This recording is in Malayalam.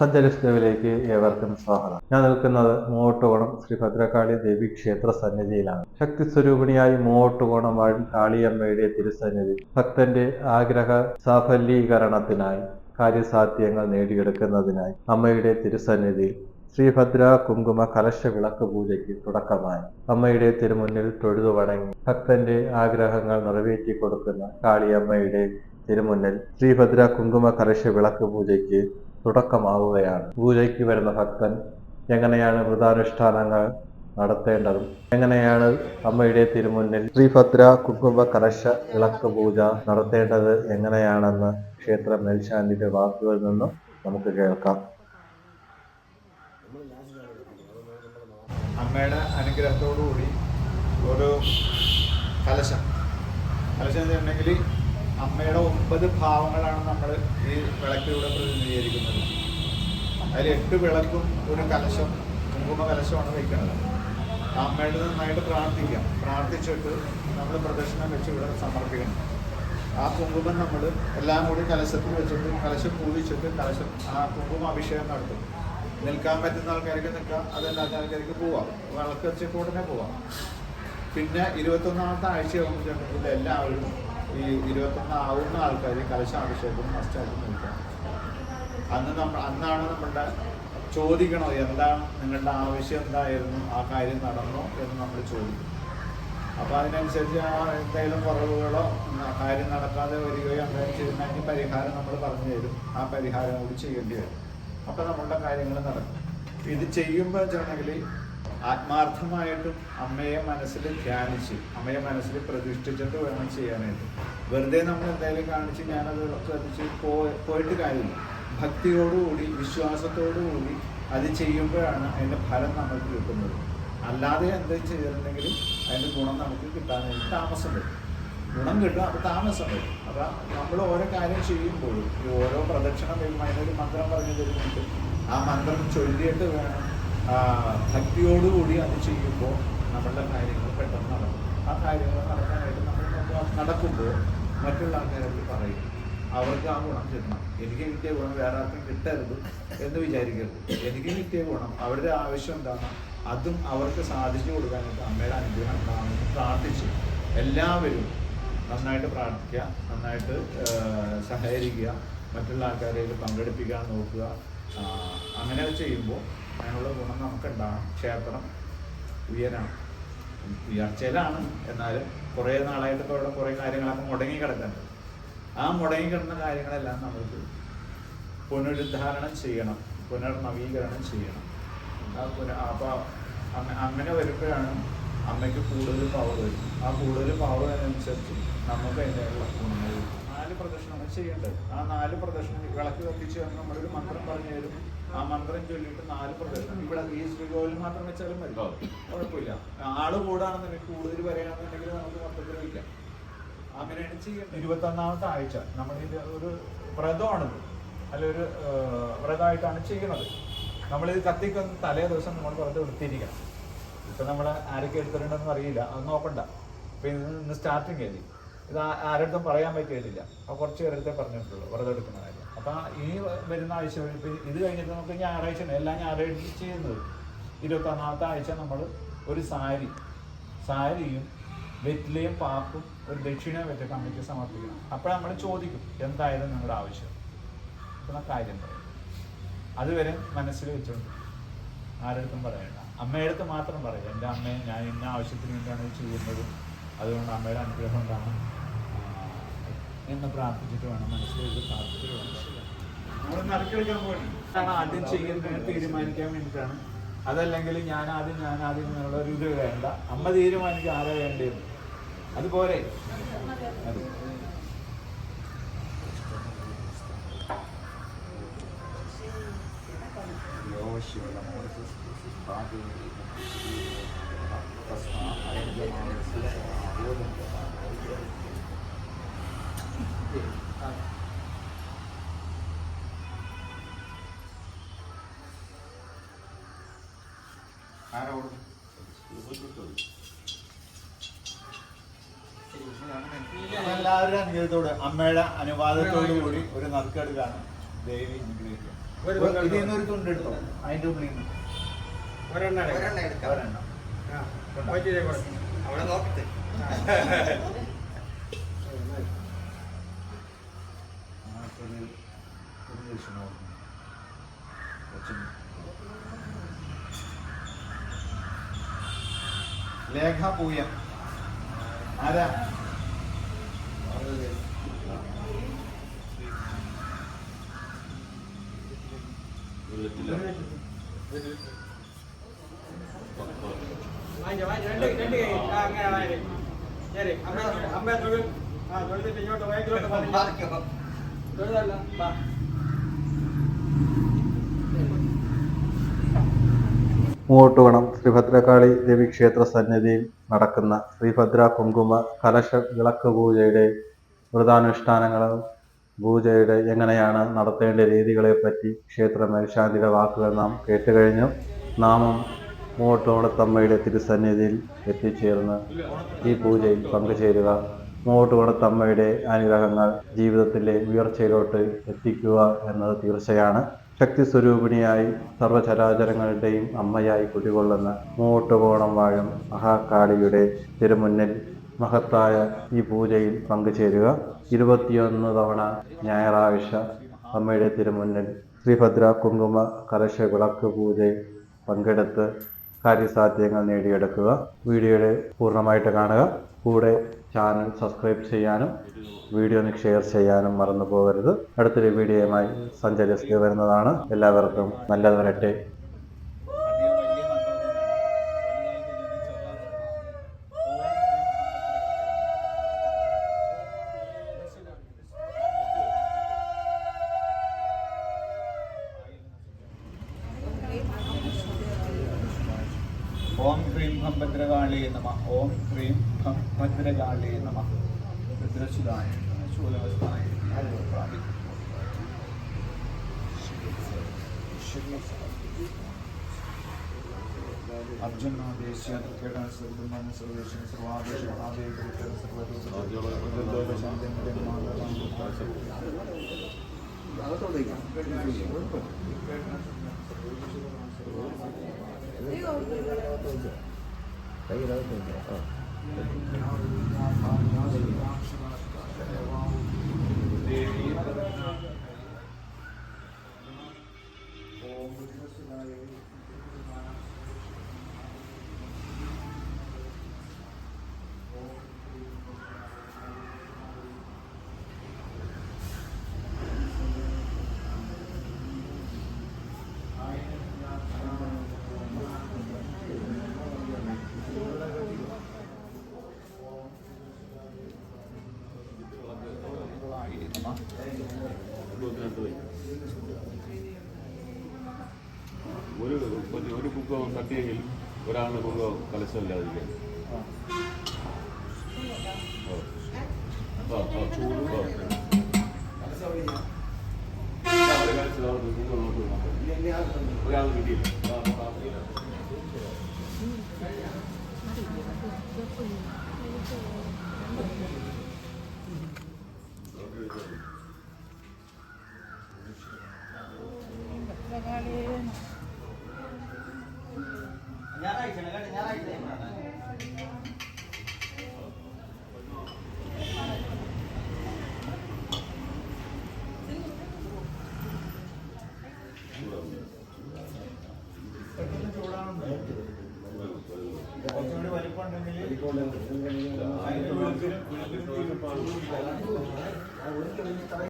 സഞ്ചരിഷ്ടവിലേക്ക് ഏവർക്കും സ്വാഗതം. ഞാൻ നിൽക്കുന്നത് മൂവോട്ടുകോണം ശ്രീ ഭദ്രകാളി ദേവി ക്ഷേത്ര സന്നിധിയിലാണ്. ശക്തി സ്വരൂപിണിയായി മൂവോട്ടുകോണം കാളിയമ്മയുടെ തിരുസന്നിധി. ഭക്തന്റെ ആഗ്രഹ സാഫല്യീകരണത്തിനായി കാര്യസാധ്യങ്ങൾ നേടിയെടുക്കുന്നതിനായി അമ്മയുടെ തിരുസന്നിധിയിൽ ശ്രീഭദ്ര കുങ്കുമ കലശ വിളക്ക് പൂജയ്ക്ക് തുടക്കമായി. അമ്മയുടെ തിരുമുന്നിൽ തൊഴുതു വണങ്ങി. ഭക്തന്റെ ആഗ്രഹങ്ങൾ നിറവേറ്റി കൊടുക്കുന്ന കാളിയമ്മയുടെ തിരുമുന്നിൽ ശ്രീഭദ്ര കുങ്കുമ കലശ വിളക്ക് പൂജയ്ക്ക് തുടക്കമാവുകയാണ്. പൂജയ്ക്ക് വരുന്ന ഭക്തൻ എങ്ങനെയാണ് വ്രതാനുഷ്ഠാനങ്ങൾ നടത്തേണ്ടതും എങ്ങനെയാണ് അമ്മയുടെ തിരുമുന്നിൽ ശ്രീഭദ്ര കുങ്കുമ കലശ വിളക്ക് പൂജ നടത്തേണ്ടത് എങ്ങനെയാണെന്ന് ക്ഷേത്ര മേൽശാന്തിയുടെ വാക്കുകളിൽ നിന്നും നമുക്ക് കേൾക്കാം. അമ്മയുടെ അനുഗ്രഹത്തോടുകൂടി ഒരു കലശം കലശം എന്ന് അമ്മയുടെ ഒമ്പത് ഭാവങ്ങളാണ് നമ്മൾ ഈ വിളക്കിലൂടെ പ്രതിനിധീകരിക്കുന്നത്. അതിൽ എട്ട് വിളക്കും ഒരു കലശം കുങ്കുമ കലശമാണ് വയ്ക്കുന്നത്. അമ്മയുടെ നന്നായിട്ട് പ്രാർത്ഥിക്കാം. പ്രാർത്ഥിച്ചിട്ട് നമ്മൾ പ്രദക്ഷിണം വെച്ച് ഇവിടെ സമർപ്പിക്കണം. ആ കുങ്കുമം നമ്മൾ എല്ലാം കൂടി കലശത്തിൽ വെച്ചിട്ട് കലശം പൂജിച്ചിട്ട് കലശം ആ കുങ്കുമ അഭിഷേകം നടത്തും. നിൽക്കാൻ പറ്റുന്ന ആൾക്കാർക്ക് നിൽക്കാം അതല്ലാത്ത ആൾക്കാർക്ക് പോവാം. വിളക്ക് വെച്ചിട്ട് ഉടനെ പോവാം. പിന്നെ ഇരുപത്തൊന്നാമത്തെ ആഴ്ചയാകുമ്പോഴത്തേക്കും എല്ലാവരും ഈ ഇരുപത്തൊന്ന് ആവുന്ന ആൾക്കാർ കലശാഭിഷേകം മസ്റ്റായിട്ട് നിൽക്കുക അന്ന് നമ്മൾ അന്നാണ് നമ്മളുടെ ചോദിക്കണോ എന്താണ് നിങ്ങളുടെ ആവശ്യം എന്തായിരുന്നു ആ കാര്യം നടന്നോ എന്ന് നമ്മൾ ചോദിക്കും. അപ്പോൾ അതിനനുസരിച്ച് ആ എന്തെങ്കിലും കുറവുകളോ കാര്യം നടക്കാതെ വരികയോ അങ്ങനെ ചെയ്യുന്നതിന് പരിഹാരം നമ്മൾ പറഞ്ഞു തരും. ആ പരിഹാരം കൂടി ചെയ്യേണ്ടി വരും. അപ്പോൾ നമ്മളുടെ കാര്യങ്ങൾ നടക്കും. ഇത് ചെയ്യുമ്പോൾ വെച്ചിട്ടുണ്ടെങ്കിൽ ആത്മാർത്ഥമായിട്ടും അമ്മയെ മനസ്സിൽ ധ്യാനിച്ച് അമ്മയെ മനസ്സിൽ പ്രതിഷ്ഠിച്ചിട്ട് വേണം ചെയ്യാനായിട്ട്. വെറുതെ നമ്മൾ എന്തായാലും കാണിച്ച് ഞാനത് ശ്രദ്ധിച്ച് പോയി പോയിട്ട് കാര്യമില്ല. ഭക്തിയോടുകൂടി വിശ്വാസത്തോടുകൂടി അത് ചെയ്യുമ്പോഴാണ് അതിന്റെ ഫലം നമുക്ക് കിട്ടുന്നത്. അല്ലാതെ എന്തും ചെയ്തിട്ടുണ്ടെങ്കിലും അതിന്റെ ഗുണം നമുക്ക് കിട്ടാനായിട്ട് താമസം വരും. ഗുണം കിട്ടും അപ്പോൾ താമസം വരും. അപ്പം നമ്മൾ ഓരോ കാര്യം ചെയ്യുമ്പോഴും ഈ ഓരോ പ്രദക്ഷിണം വരുമ്പോൾ അതിനൊരു മന്ത്രം പറഞ്ഞു തരുന്നുണ്ട്. ആ മന്ത്രം ചൊല്ലിയിട്ട് വേണം ഭക്തിയോടുകൂടി അത് ചെയ്യുമ്പോൾ നമ്മളുടെ കാര്യങ്ങൾ പെട്ടെന്ന് നടക്കും. ആ കാര്യങ്ങൾ നടക്കാനായിട്ട് നമ്മൾ നടക്കുമ്പോൾ മറ്റുള്ള ആൾക്കാരോട് പറയും അവർക്ക് ആ ഗുണം കിട്ടണം. എനിക്ക് കിട്ടിയ ഗുണം വേറെ ആർക്കും കിട്ടരുത് എന്ന് വിചാരിക്കരുത്. എനിക്ക് കിട്ടിയ ഗുണം അവരുടെ ആവശ്യം എന്താണ് അതും അവർക്ക് സാധിച്ചു കൊടുക്കാനായിട്ട് അമ്മയുടെ അനുഗ്രഹം ഉണ്ടാകുമെന്ന് പ്രാർത്ഥിച്ചു. എല്ലാവരും നന്നായിട്ട് പ്രാർത്ഥിക്കുക നന്നായിട്ട് സഹകരിക്കുക മറ്റുള്ള ആൾക്കാരെ പങ്കെടുപ്പിക്കാൻ നോക്കുക. അങ്ങനെ ചെയ്യുമ്പോൾ അതിനുള്ള ഗുണം നമുക്കുണ്ടാകും ക്ഷേത്രം ഉയരണം. ഉയർച്ചയിലാണ് എന്നാലും കുറേ നാളായിട്ട് ഇപ്പോൾ ഇവിടെ കുറേ കാര്യങ്ങളൊക്കെ മുടങ്ങി കിടക്കുന്നുണ്ട്. ആ മുടങ്ങി കിടന്ന കാര്യങ്ങളെല്ലാം നമുക്ക് പുനരുദ്ധാരണം ചെയ്യണം പുനർനവീകരണം ചെയ്യണം. അപ്പോൾ അങ്ങ- അങ്ങനെ വരുമ്പോഴാണ് അമ്മയ്ക്ക് കൂടുതൽ പവർ വരും. ആ കൂടുതൽ പവർ വരുന്നതനുസരിച്ച് നമുക്ക് അതിന്റെയുള്ള ഗുണങ്ങൾ. നാല് പ്രദക്ഷിണങ്ങൾ ചെയ്യേണ്ടത്. ആ നാല് പ്രദക്ഷിണം വിളക്ക് കത്തിച്ച് നമ്മൾ നമ്മളൊരു മന്ത്രം പറഞ്ഞു തരും. ആ മന്ത്രം ചൊല്ലിയിട്ട് നാല് പ്രദക്ഷിണം. ഇവിടെ ഈ ശ്രീകോവിൽ മാത്രം വെച്ചാലും മതി. കുഴപ്പമില്ല. ആൾ കൂടാണെന്നുണ്ടെങ്കിൽ കൂടുതൽ വരെയാണെന്നുണ്ടെങ്കിൽ നമുക്ക് മൊത്തത്തിൽ വയ്ക്കാം അങ്ങനെയാണ് ചെയ്യുന്നത് ഇരുപത്തൊന്നാമത്തെ ആഴ്ച. നമ്മളിത് ഒരു വ്രതമാണിത്. അല്ല ഒരു വ്രതമായിട്ടാണ് ചെയ്യുന്നത്. നമ്മളിത് കത്തിക്കുന്ന തലേ ദിവസം നമ്മൾ വെറുതെ എടുത്തിരിക്കണം. ഇപ്പൊ നമ്മൾ ആരൊക്കെ എടുത്തിട്ടുണ്ടെന്ന് അറിയില്ല. അത് നോക്കണ്ട. ഇപ്പൊ ഇത് ഇന്ന് സ്റ്റാർട്ടിങ് അല്ലേ ഇത്? ആരുടെ അടുത്തും പറയാൻ പറ്റിയതില്ല. അപ്പൊ കുറച്ച് പേരടുത്തേ പറഞ്ഞിട്ടുള്ളൂ വെറുതെ എടുക്കുന്ന കാര്യം അപ്പൊ ഈ വരുന്ന ആഴ്ച ഇത് കഴിഞ്ഞിട്ട് നമുക്ക് ഞായറാഴ്ച എല്ലാ ഞായറാഴ്ച ചെയ്യുന്നത്. ഇരുപത്തൊന്നാമത്തെ ആഴ്ച നമ്മൾ ഒരു സാരി സാരിയും വെറ്റിലയും പാപ്പും ഒരു ദക്ഷിണ വെറ്റ കമ്മിറ്റി സമർപ്പിക്കണം. അപ്പോൾ നമ്മൾ ചോദിക്കും എന്തായാലും നിങ്ങളുടെ ആവശ്യം? എന്ന കാര്യം പറയും. അതുവരെ മനസ്സിൽ വെച്ചുകൊണ്ട് ആരടുത്തും പറയണ്ട. അമ്മയടുത്ത് മാത്രം പറയും. എന്റെ അമ്മയെ ഞാൻ ഇന്ന ആവശ്യത്തിന് വേണ്ടിയാണ് ചെയ്യുന്നത്. അതുകൊണ്ട് അമ്മയുടെ അനുഗ്രഹം ഉണ്ടാണ് എന്ന് പ്രാർത്ഥിച്ചിട്ട് വേണം മനസ്സിൽ പ്രാർത്ഥിച്ചിട്ട് വേണം. അതാണ് ആദ്യം ചെയ്യുന്നത് തീരുമാനിക്കാൻ വേണ്ടിയിട്ടാണ്. അതല്ലെങ്കിൽ ഞാൻ ആദ്യം ഞാൻ ആദ്യം എന്നുള്ള ഒരു ഇത് വേണ്ട. അമ്മ തീരുമാനിക്കുക ആരാ വേണ്ടത് അതുപോലെ അത്. ആരോട് എല്ലാവരുടെ അനുഗ്രഹത്തോടെ അമ്മയുടെ അനുവാദത്തോടു കൂടി ഒരു നറുക്കെടുക്കാണ് ദേവി അനുഗ്രഹിക്കുക ഒരു ഇതിൽ അതിന്റെ ഉള്ളിൽ നിന്ന് ഒരെണ്ണം എടുക്കാം. ഒരെണ്ണം അവിടെ നോക്കട്ടെ ഒരു. കുറച്ച് ലേഖ പൂയം. ആരാ? അമ്മ അമ്മ തൊഴിൽ ആ തൊഴുതിട്ട് ഇങ്ങോട്ട് വയറ്റിലോട്ട് പതിഞ്ഞോ. മൂവട്ടുകുണം ശ്രീഭദ്രകാളി ദേവീക്ഷേത്ര സന്നിധിയിൽ നടക്കുന്ന ശ്രീഭദ്ര കുങ്കുമ കലശ വിളക്ക് പൂജയുടെ വ്രതാനുഷ്ഠാനങ്ങളും പൂജയുടെ എങ്ങനെയാണ് നടത്തേണ്ട രീതികളെപ്പറ്റി ക്ഷേത്ര മേൽശാന്തിയുടെ വാക്കുകൾ നാം കേട്ടുകഴിഞ്ഞു. നാമം മൂവട്ടുകുണത്തമ്മയുടെ തിരുസന്നിധിയിൽ എത്തിച്ചേർന്ന് ഈ പൂജയിൽ പങ്കുചേരുക. മൂവട്ടുകുണത്തമ്മയുടെ അനുഗ്രഹങ്ങൾ ജീവിതത്തിലെ ഉയർച്ചയിലോട്ട് എത്തിക്കുക എന്നത് തീർച്ചയാണ്. ശക്തി സ്വരൂപിണിയായി സർവചരാചരങ്ങളുടെയും അമ്മയായി കുടികൊള്ളുന്ന മൂവട്ടുകോണം വാഴും മഹാകാളിയുടെ തിരുമുന്നിൽ മഹത്തായ ഈ പൂജയിൽ പങ്കുചേരുക. ഇരുപത്തിയൊന്ന് തവണ ഞായറാഴ്ച അമ്മയുടെ തിരുമുന്നിൽ ശ്രീഭദ്ര കുങ്കുമ കലശ വിളക്ക് പൂജയിൽ പങ്കെടുത്ത് കാര്യസാധ്യങ്ങൾ നേടിയെടുക്കുക. വീഡിയോയുടെ പൂർണമായിട്ട് കാണുക. കൂടെ ചാനൽ സബ്സ്ക്രൈബ് ചെയ്യാനും വീഡിയോ ഷെയർ ചെയ്യാനും മറന്നു പോകരുത്. അടുത്തൊരു വീഡിയോയുമായി സഞ്ചരിച്ച് വരുന്നതാണ്. എല്ലാവർക്കും നല്ലത് വരട്ടെ. ഹം ഭദ്രകാളേ നമ. ഓം ഹ്രീം ഹം ഭദ്രകാളേ നമ. ഭദ്രസുതായ ശൂലവസ്ഥായ അർജുന ദേശീയ സർവമാന സർവേഷൻ സർവാദേശ സർവ 可以了，同学啊。കുക്കോ തട്ടിയെങ്കിൽ ഒരാളിന് കുക്കോ കലശമില്ലാതിരിക്കും. ഒരാൾ കിട്ടിയില്ല ആ, ആ,